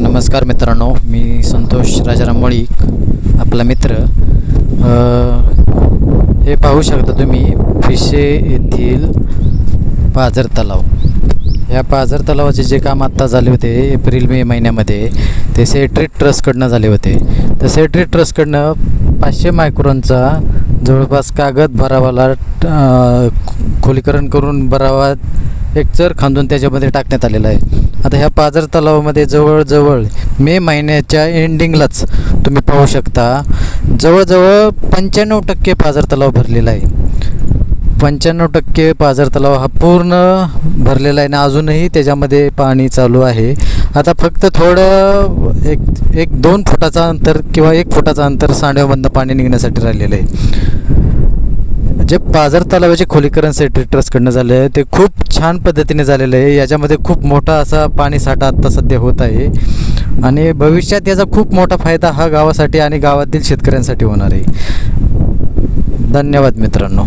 नमस्कार मित्रांनो मी संतोष राजाराम मळीक आपला मित्र. हे पाहू शकता तुम्ही फिशे येथील पाझर तलाव. या पाझर तलावाचे जे काम आत्ता झाले होते एप्रिल मे महिन्यामध्ये ते सेट्रेट ट्रस्टकडनं झाले होते. तर सेट्रेट ट्रस्टकडनं पाचशे मायक्रोनचा जवळपास कागद भरावाला खोलीकरण करून भरावा एक चर खांदून त्याच्यामध्ये टाकण्यात आलेला आहे. आता ह्या पाझर तलावामध्ये जवळजवळ मे महिन्याच्या एंडिंगलाच तुम्ही पाहू शकता. जवळजवळ पंच्याण्णव टक्के पाझर तलाव भरलेला आहे. पंच्याण्णव टक्के पाझर तलाव हा पूर्ण भरलेला आहे आणि अजूनही त्याच्यामध्ये पाणी चालू आहे. आता फक्त थोडं एक एक दोन फुटाचा अंतर किंवा एक फुटाचा अंतर सांडव्यामधनं पाणी निघण्यासाठी राहिलेलं आहे. जे पाझर तलावाचे खोलीकरण सेट्री ट्रस्टकडनं झालं आहे ते खूप छान पद्धतीने झालेलं आहे. याच्यामध्ये खूप मोठा असा पाणी साठा आत्ता सध्या होत आहे. आणि भविष्यात याचा खूप मोठा फायदा हा गावासाठी आणि गावातील शेतकऱ्यांसाठी होणार आहे. धन्यवाद मित्रांनो.